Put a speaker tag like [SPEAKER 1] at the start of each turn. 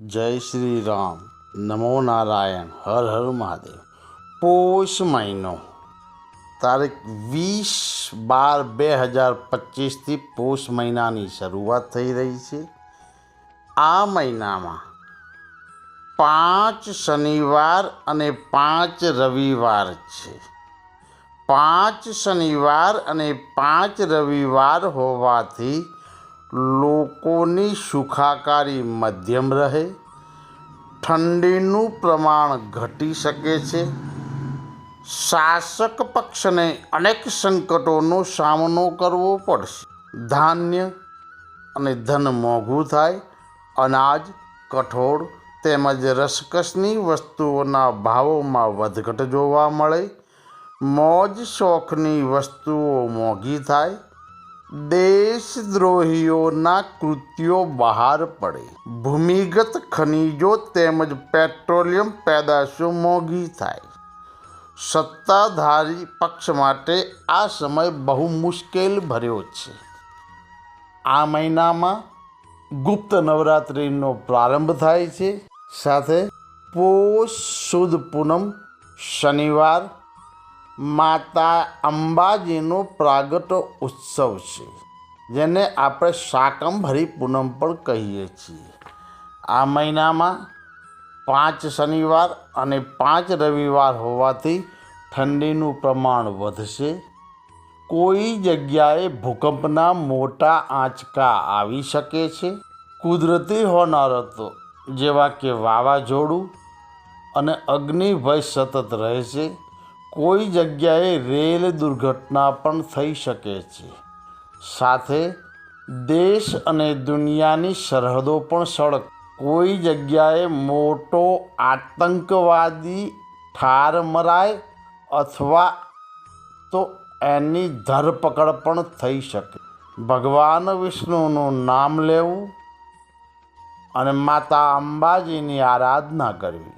[SPEAKER 1] જય શ્રી રામ. નમો નારાયણ. હર હર મહાદેવ. પોષ મહિનો. તારીખ વીસ બાર બે હજાર પચીસથી પોષ મહિનાની શરૂઆત થઈ રહી છે. આ મહિનામાં પાંચ શનિવાર અને પાંચ રવિવાર છે. પાંચ શનિવાર અને પાંચ રવિવાર હોવાથી લોકોની સુખાકારી મધ્યમ રહે, ઠંડીનું પ્રમાણ ઘટી શકે છે. શાસક પક્ષને અનેક સંકટોનો સામનો કરવો પડશે. ધાન્ય અને ધન મોંઘું થાય, અનાજ, કઠોળ તેમજ રસકસની વસ્તુઓના ભાવોમાં વધઘટ જોવા મળે, મોજ શોખની વસ્તુઓ મોંઘી થાય દેશદ્રોહીઓના કૃત્યો બહાર પડે. ભૂમિગત ખનિજો તેમજ પેટ્રોલિયમ પેદાશો મોંઘી થાય. સત્તાધારી પક્ષ માટે આ સમય બહુ મુશ્કેલ ભર્યો છે. આ મહિનામાં ગુપ્ત નવરાત્રિનો પ્રારંભ થાય છે. સાથે પોષ સુદ પૂનમ શનિવાર માતા અંબાજીનો પ્રાગટ ઉત્સવ છે, જેને આપણે શાકંભરી પૂનમ પણ કહીએ છીએ. આ મહિનામાં પાંચ શનિવાર અને પાંચ રવિવાર હોવાથી ઠંડીનું પ્રમાણ વધશે. કોઈ જગ્યાએ ભૂકંપના મોટા આંચકા આવી શકે છે. કુદરતી હોનારતો જેવા કે વાવાઝોડું અને અગ્નિભય સતત રહેશે કોઈ જગ્યાએ રેલ દુર્ઘટના પણ થઈ શકે છે. સાથે દેશ અને દુનિયાની સરહદો પણ સડક. કોઈ જગ્યાએ મોટો આતંકવાદી ઠાર મરાય અથવા તો એની ધરપકડ પણ થઈ શકે. ભગવાન વિષ્ણુનું નામ લેવું અને માતા અંબાજીની આરાધના કરવી.